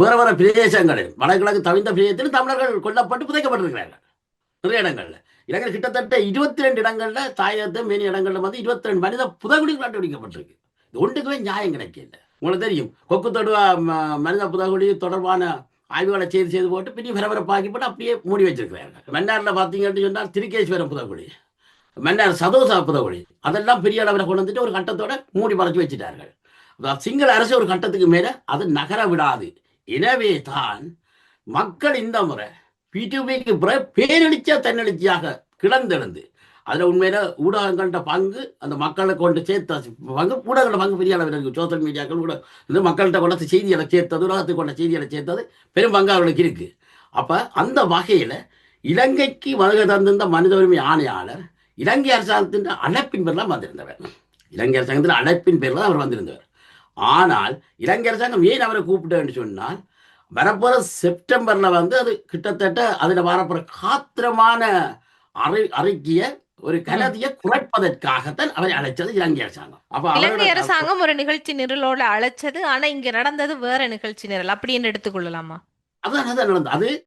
வேற வேற பிரதேசங்களில் வடகிழக்கு தவிந்த பிரதேசத்தில் தமிழர்கள் கொல்லப்பட்டு புதைக்கப்பட்டிருக்கிறார்கள். நிறைய இடங்கள்ல. இலங்கை கிட்டத்தட்ட இருபத்தி ரெண்டு இடங்கள்ல தாயகத்தை மேனி இடங்கள்ல வந்து இருபத்தி ரெண்டு மனித புதகுடிகள் கண்டுபிடிக்கப்பட்டிருக்கு. இது ஒன்றுக்குமே நியாயம் கிடைக்கல. உங்களுக்கு தெரியும் கொக்கு தொடுவா ம- மனித புதகுடி தொடர்பான ஆய்வுகளை செய்து செய்து போட்டு பின்னி பரபரப்பாக்கி போட்டு அப்படியே மூடி வச்சிருக்கிறாங்க மன்னாரில் பார்த்தீங்கன்னு சொன்னால் திருக்கேஸ்வரம் புதகுடி மன்னார் சதோசா புதகுடி அதெல்லாம் பெரிய அளவில் கொண்டு வந்துட்டு ஒரு கட்டத்தோட மூடி மறைச்சி வச்சுட்டார்கள். சிங்கள அரசு ஒரு கட்டத்துக்கு மேலே அது நகர விடாது. எனவே தான் மக்கள் இந்த முறை பிடிபிக்கு பிறகு பேரெழுச்சியா தன்னெழுச்சியாக கிடந்தெழுந்து அதில் உண்மையில ஊடகங்கள்கிட்ட பங்கு அந்த மக்களை கொண்டு சேர்த்த பங்கு ஊடகங்கள பங்கு பெரிய அளவில் இருக்குது சோசியல் மீடியாக்கள் கூட இந்த மக்கள்கிட்ட கொண்ட செய்திகளை சேர்த்தது உலகத்துக்கு கொண்ட செய்திகளை சேர்த்தது பெரும் பங்கு அவர்களுக்கு இருக்குது அப்போ அந்த வகையில் இலங்கைக்கு வருகை தந்திருந்த மனித உரிமை ஆணையாளர் இலங்கை அரசாங்கத்தின் அழைப்பின் பேரில் வந்திருந்தவர். இலங்கை அரசாங்கத்தின் அழைப்பின் பேரில் அவர் வந்திருந்தவர். ஆனால் இலங்கை அரசாங்கம் ஏன் அவரை கூப்பிட்டேன்னு சொன்னால் வரப்போற செப்டம்பர்ல வந்து அது கிட்டத்தட்ட அதுல வரப்போற காத்திரமான அறி அறிக்கைய ஒரு கலதியை குறைப்பதற்காகத்தான் அவரை அழைச்சது இலங்கை அரசாங்கம். அப்ப இலங்கை அரசாங்கம் ஒரு நிகழ்ச்சி நிரலோட அழைச்சது ஆனா இங்க நடந்தது வேற நிகழ்ச்சி நிரல். அப்படின்னு எடுத்துக்கொள்ளலாமா? அதான் அதான் நடந்தது. அது